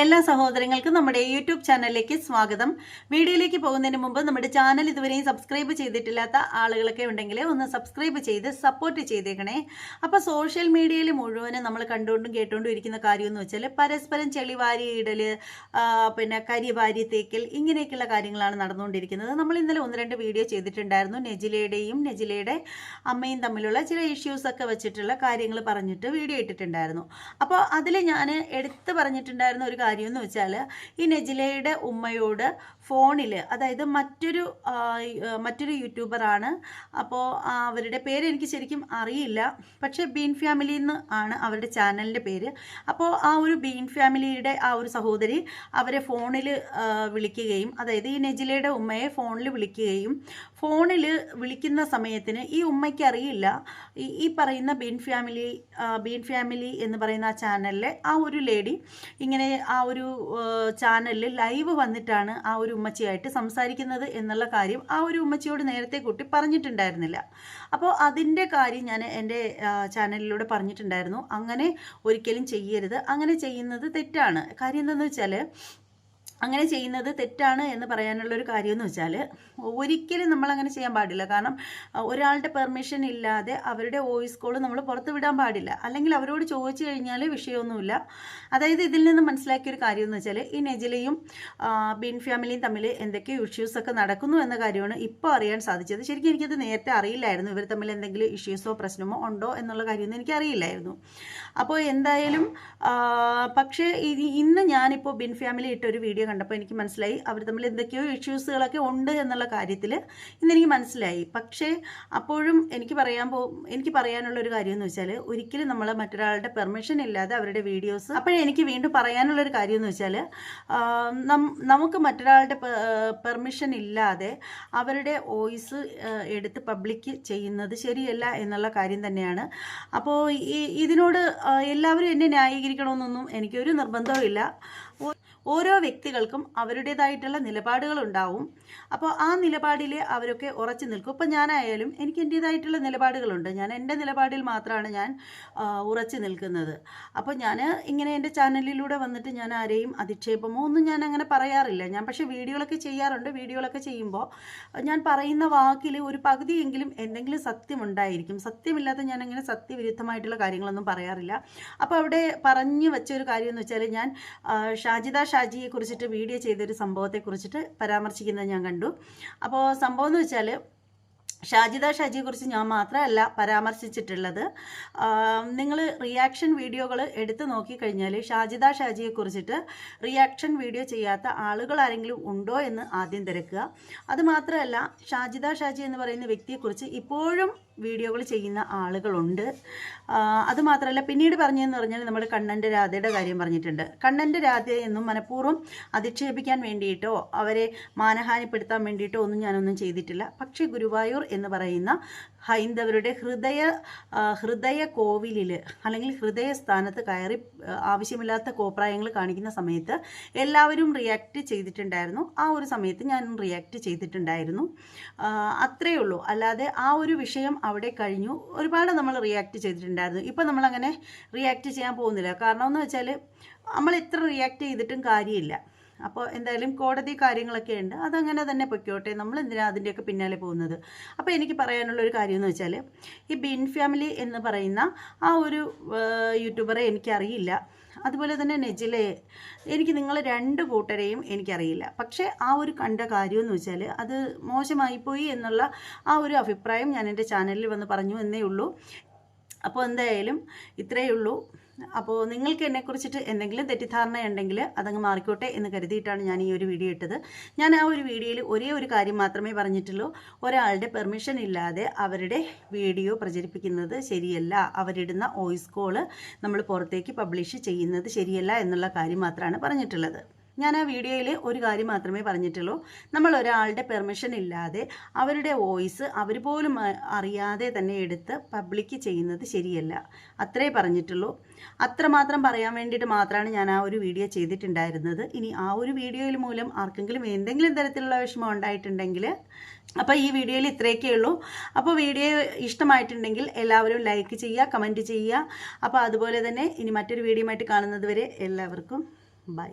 എല്ലാ സഹോദരങ്ങൾക്കും നമ്മുടെ യൂട്യൂബ് ചാനലിലേക്ക് സ്വാഗതം. വീഡിയോയിലേക്ക് പോകുന്നതിന് മുമ്പ് നമ്മുടെ ചാനൽ ഇതുവരെയും സബ്സ്ക്രൈബ് ചെയ്തിട്ടില്ലാത്ത ആളുകളൊക്കെ ഉണ്ടെങ്കിൽ ഒന്ന് സബ്സ്ക്രൈബ് ചെയ്ത് സപ്പോർട്ട് ചെയ്തേക്കണേ. അപ്പോൾ സോഷ്യൽ മീഡിയയിൽ മുഴുവനും നമ്മൾ കണ്ടുകൊണ്ടും കേട്ടുകൊണ്ടും ഇരിക്കുന്ന കാര്യം എന്ന് വെച്ചാൽ പരസ്പരം ചെളി വാരി ഇടൽ പിന്നെ കരിവാരി തേക്കൽ ഇങ്ങനെയൊക്കെയുള്ള കാര്യങ്ങളാണ് നടന്നുകൊണ്ടിരിക്കുന്നത്. നമ്മൾ ഇന്നലെ ഒന്ന് രണ്ട് വീഡിയോ ചെയ്തിട്ടുണ്ടായിരുന്നു. നെജിലയുടെയും നെജിലയുടെ അമ്മയും തമ്മിലുള്ള ചില ഇഷ്യൂസൊക്കെ വെച്ചിട്ടുള്ള കാര്യങ്ങൾ പറഞ്ഞിട്ട് വീഡിയോ ഇട്ടിട്ടുണ്ടായിരുന്നു. അപ്പോൾ അതിൽ ഞാൻ എടുത്ത് പറഞ്ഞിട്ടുണ്ടായിരുന്ന ഒരു കാര്യം എന്ന് വെച്ചാൽ ഈ നജിലയുടെ ഉമ്മയോട് ഫോണിൽ അതായത് മറ്റൊരു മറ്റൊരു യൂട്യൂബറാണ്. അപ്പോൾ അവരുടെ പേര് എനിക്ക് ശരിക്കും അറിയില്ല. പക്ഷേ ബീൻ ഫാമിലി എന്ന് ആണ് അവരുടെ ചാനലിന്റെ പേര്. അപ്പോൾ ആ ഒരു ബീൻ ഫാമിലിയുടെ ആ ഒരു സഹോദരി അവരെ ഫോണിൽ വിളിക്കുകയും അതായത് ഈ നജിലയുടെ ഉമ്മയെ ഫോണിൽ വിളിക്കുകയും ഫോണിൽ വിളിക്കുന്ന സമയത്തിന് ഈ ഉമ്മയ്ക്ക് അറിയില്ല. ഈ പറയുന്ന ബീൻ ഫാമിലി ബീൻ ഫാമിലി എന്ന് പറയുന്ന ആ ചാനലിലെ ആ ഒരു ലേഡി ഇങ്ങനെ ആ ഒരു ചാനലിൽ ലൈവ് വന്നിട്ടാണ് ആ ഒരു ഉമ്മച്ചിയായിട്ട് സംസാരിക്കുന്നത് എന്നുള്ള കാര്യം ആ ഒരു ഉമ്മച്ചിയോട് നേരത്തെ കുട്ടി പറഞ്ഞിട്ടുണ്ടായിരുന്നില്ല. അപ്പോൾ അതിന്റെ കാര്യം ഞാൻ എന്റെ ചാനലിലൂടെ പറഞ്ഞിട്ടുണ്ടായിരുന്നു. അങ്ങനെ ഒരിക്കലും ചെയ്യരുത്. അങ്ങനെ ചെയ്യുന്നത് തെറ്റാണ്. കാര്യം എന്താണെന്ന് വെച്ചാൽ അങ്ങനെ ചെയ്യുന്നത് തെറ്റാണ് എന്ന് പറയാനുള്ളൊരു കാര്യം എന്ന് വെച്ചാൽ ഒരിക്കലും നമ്മൾ അങ്ങനെ ചെയ്യാൻ പാടില്ല. കാരണം ഒരാളുടെ പെർമിഷൻ ഇല്ലാതെ അവരുടെ വോയിസ് കോൾ നമ്മൾ പുറത്ത് വിടാൻ പാടില്ല. അല്ലെങ്കിൽ അവരോട് ചോദിച്ചു കഴിഞ്ഞാൽ വിഷയമൊന്നുമില്ല. അതായത് ഇതിൽ നിന്ന് മനസ്സിലാക്കിയ ഒരു കാര്യം എന്ന് വെച്ചാൽ ഈ നെജിലയും ബിൻ ഫാമിലിയും തമ്മിൽ എന്തൊക്കെയോ ഇഷ്യൂസൊക്കെ നടക്കുന്നു എന്ന കാര്യമാണ് ഇപ്പോൾ അറിയാൻ സാധിച്ചത്. ശരിക്കും എനിക്കത് നേരത്തെ അറിയില്ലായിരുന്നു. ഇവർ തമ്മിൽ എന്തെങ്കിലും ഇഷ്യൂസോ പ്രശ്നമോ ഉണ്ടോ എന്നുള്ള കാര്യമൊന്നും എനിക്കറിയില്ലായിരുന്നു. അപ്പോൾ എന്തായാലും പക്ഷേ ഇന്ന് ഞാനിപ്പോൾ ബിൻ ഫാമിലി ഇട്ടൊരു വീഡിയോ കണ്ടപ്പോൾ എനിക്ക് മനസ്സിലായി. അവർ തമ്മിൽ എന്തൊക്കെയോ ഇഷ്യൂസുകളൊക്കെ ഉണ്ട് എന്നുള്ള കാര്യത്തിൽ ഇന്ന് എനിക്ക് മനസ്സിലായി. പക്ഷേ അപ്പോഴും എനിക്ക് പറയാൻ പോ എനിക്ക് പറയാനുള്ള ഒരു കാര്യം എന്ന് വെച്ചാൽ ഒരിക്കലും നമ്മൾ മറ്റൊരാളുടെ പെർമിഷൻ ഇല്ലാതെ അവരുടെ വീഡിയോസ് അപ്പോഴേ എനിക്ക് വീണ്ടും പറയാനുള്ള ഒരു കാര്യം എന്ന് വെച്ചാൽ നമുക്ക് മറ്റൊരാളുടെ പെർമിഷൻ ഇല്ലാതെ അവരുടെ വോയിസ് എടുത്ത് പബ്ലിക് ചെയ്യുന്നത് ശരിയല്ല എന്നുള്ള കാര്യം തന്നെയാണ്. അപ്പോൾ ഈ ഇതിനോട് എല്ലാവരും എന്നെ ന്യായീകരിക്കണമെന്നൊന്നും എനിക്കൊരു നിർബന്ധവും ഇല്ല ഓരോ വ്യക്തികൾക്കും അവരുടേതായിട്ടുള്ള നിലപാടുകൾ ഉണ്ടാവും അപ്പോൾ ആ നിലപാടിൽ അവരൊക്കെ ഉറച്ചു നിൽക്കും. ഇപ്പം ഞാനായാലും എനിക്ക് എന്റേതായിട്ടുള്ള നിലപാടുകളുണ്ട്. ഞാൻ എന്റെ നിലപാടിൽ മാത്രമാണ് ഞാൻ ഉറച്ചു നിൽക്കുന്നത്. അപ്പോൾ ഞാൻ ഇങ്ങനെ എന്റെ ചാനലിലൂടെ വന്നിട്ട് ഞാൻ ആരെയും അധിക്ഷേപമോ ഒന്നും ഞാൻ അങ്ങനെ പറയാറില്ല. ഞാൻ പക്ഷേ വീഡിയോകളൊക്കെ ചെയ്യാറുണ്ട്. വീഡിയോകളൊക്കെ ചെയ്യുമ്പോൾ ഞാൻ പറയുന്ന വാക്കിൽ ഒരു പകുതിയെങ്കിലും എന്തെങ്കിലും സത്യമുണ്ടായിരിക്കും. സത്യമില്ലാത്ത ഞാൻ അങ്ങനെ സത്യവിരുദ്ധമായിട്ടുള്ള കാര്യങ്ങളൊന്നും പറയാറില്ല. അപ്പോൾ അവിടെ പറഞ്ഞു വെച്ച ഒരു കാര്യം എന്ന് വെച്ചാൽ ഞാൻ ഷാജിദ ഷാജിയെ കുറിച്ചിട്ട് വീഡിയോ ചെയ്തൊരു സംഭവത്തെ കുറിച്ചിട്ട് പരാമർശിക്കുന്നത് ഞാൻ കണ്ടു. അപ്പോൾ സംഭവം എന്ന് വെച്ചാൽ ഷാജിദ ഷാജിയെ കുറിച്ച് ഞാൻ മാത്രമല്ല പരാമർശിച്ചിട്ടുള്ളത്. നിങ്ങൾ റിയാക്ഷൻ വീഡിയോകൾ എടുത്തു നോക്കിക്കഴിഞ്ഞാൽ ഷാജിദ ഷാജിയെ കുറിച്ചിട്ട് റിയാക്ഷൻ വീഡിയോ ചെയ്യാത്ത ആളുകൾ ആരെങ്കിലും ഉണ്ടോ എന്ന് ആദ്യം തിരക്കുക. അതുമാത്രമല്ല ഷാജിദ ഷാജി എന്ന് പറയുന്ന വ്യക്തിയെക്കുറിച്ച് ഇപ്പോഴും വീഡിയോകൾ ചെയ്യുന്ന ആളുകളുണ്ട്. അതുമാത്രമല്ല പിന്നീട് പറഞ്ഞതെന്ന് പറഞ്ഞാൽ നമ്മൾ കണ്ണന്റെ രാധയുടെ കാര്യം പറഞ്ഞിട്ടുണ്ട്. കണ്ണന്റെ രാധയെന്നും മനഃപൂർവം അധിക്ഷേപിക്കാൻ വേണ്ടിയിട്ടോ അവരെ മാനഹാനിപ്പെടുത്താൻ വേണ്ടിയിട്ടോ ഒന്നും ഞാനൊന്നും ചെയ്തിട്ടില്ല. പക്ഷേ ഗുരുവായൂർ എന്ന് പറയുന്ന ഹൈന്ദവരുടെ ഹൃദയ ഹൃദയ കോവിലിൽ അല്ലെങ്കിൽ ഹൃദയ സ്ഥാനത്ത് കയറി ആവശ്യമില്ലാത്ത കോപ്രായങ്ങൾ കാണിക്കുന്ന സമയത്ത് എല്ലാവരും റിയാക്ട് ചെയ്തിട്ടുണ്ടായിരുന്നു. ആ ഒരു സമയത്ത് ഞാൻ റിയാക്ട് ചെയ്തിട്ടുണ്ടായിരുന്നു. അത്രയേ ഉള്ളൂ. അല്ലാതെ ആ ഒരു വിഷയം അവിടെ കഴിഞ്ഞു. ഒരുപാട് നമ്മൾ റിയാക്ട് ചെയ്തിട്ടുണ്ടായിരുന്നു. ഇപ്പം നമ്മളങ്ങനെ റിയാക്ട് ചെയ്യാൻ പോകുന്നില്ല. കാരണം എന്ന് വെച്ചാൽ നമ്മൾ എത്ര റിയാക്ട് ചെയ്തിട്ടും കാര്യമില്ല. അപ്പോൾ എന്തായാലും കോടതി കാര്യങ്ങളൊക്കെ ഉണ്ട്. അതങ്ങനെ തന്നെ പൊയ്ക്കോട്ടെ. നമ്മൾ എന്തിനാണ് അതിന്റെയൊക്കെ പിന്നാലെ പോകുന്നത്? അപ്പോൾ എനിക്ക് പറയാനുള്ള ഒരു കാര്യം എന്ന് വെച്ചാൽ ഈ ബിൻ ഫാമിലി എന്ന് പറയുന്ന ആ ഒരു യൂട്യൂബറെ എനിക്കറിയില്ല. അതുപോലെ തന്നെ നെജിലയെ എനിക്ക് നിങ്ങൾ രണ്ട് കൂട്ടരെയും എനിക്കറിയില്ല. പക്ഷേ ആ ഒരു കണ്ട കാര്യം എന്ന് വെച്ചാൽ അത് മോശമായിപ്പോയി എന്നുള്ള ആ ഒരു അഭിപ്രായം ഞാൻ എന്റെ ചാനലിൽ വന്ന് പറഞ്ഞു എന്നേ ഉള്ളൂ. അപ്പോൾ എന്തായാലും ഇത്രയേ ഉള്ളൂ. അപ്പോൾ നിങ്ങൾക്ക് എന്നെക്കുറിച്ചിട്ട് എന്തെങ്കിലും തെറ്റിദ്ധാരണ ഉണ്ടെങ്കിൽ അതങ്ങ് മാറിക്കോട്ടെ എന്ന് കരുതിയിട്ടാണ് ഞാൻ ഈ ഒരു വീഡിയോ ഇട്ടത്. ഞാൻ ആ ഒരു വീഡിയോയിൽ ഒരേ ഒരു കാര്യം മാത്രമേ പറഞ്ഞിട്ടുള്ളൂ. ഒരാളുടെ പെർമിഷൻ ഇല്ലാതെ അവരുടെ വീഡിയോ പ്രചരിപ്പിക്കുന്നത് ശരിയല്ല. അവരിടുന്ന വോയിസ് കോൾ നമ്മൾ പുറത്തേക്ക് പബ്ലിഷ് ചെയ്യുന്നത് ശരിയല്ല എന്നുള്ള കാര്യം മാത്രമാണ് പറഞ്ഞിട്ടുള്ളത്. ഞാൻ ആ വീഡിയോയിൽ ഒരു കാര്യം മാത്രമേ പറഞ്ഞിട്ടുള്ളൂ. നമ്മൾ ഒരാളുടെ പെർമിഷൻ ഇല്ലാതെ അവരുടെ വോയിസ് അവർ പോലും അറിയാതെ തന്നെ എടുത്ത് പബ്ലിക് ചെയ്യുന്നത് ശരിയല്ല. അത്രേ പറഞ്ഞിട്ടുള്ളൂ. അത്രമാത്രം പറയാൻ വേണ്ടിയിട്ട് മാത്രമാണ് ഞാൻ ആ ഒരു വീഡിയോ ചെയ്തിട്ടുണ്ടായിരുന്നത്. ഇനി ആ ഒരു വീഡിയോയിൽ മൂലം ആർക്കെങ്കിലും എന്തെങ്കിലും തരത്തിലുള്ള വിഷമം ഉണ്ടായിട്ടുണ്ടെങ്കിൽ അപ്പോൾ ഈ വീഡിയോയിൽ ഇത്രയൊക്കെ ഉള്ളൂ. അപ്പോൾ വീഡിയോ ഇഷ്ടമായിട്ടുണ്ടെങ്കിൽ എല്ലാവരും ലൈക്ക് ചെയ്യുക കമന്റ് ചെയ്യുക. അപ്പോൾ അതുപോലെ തന്നെ ഇനി മറ്റൊരു വീഡിയോ കാണുന്നത് വരെ എല്ലാവർക്കും ബൈ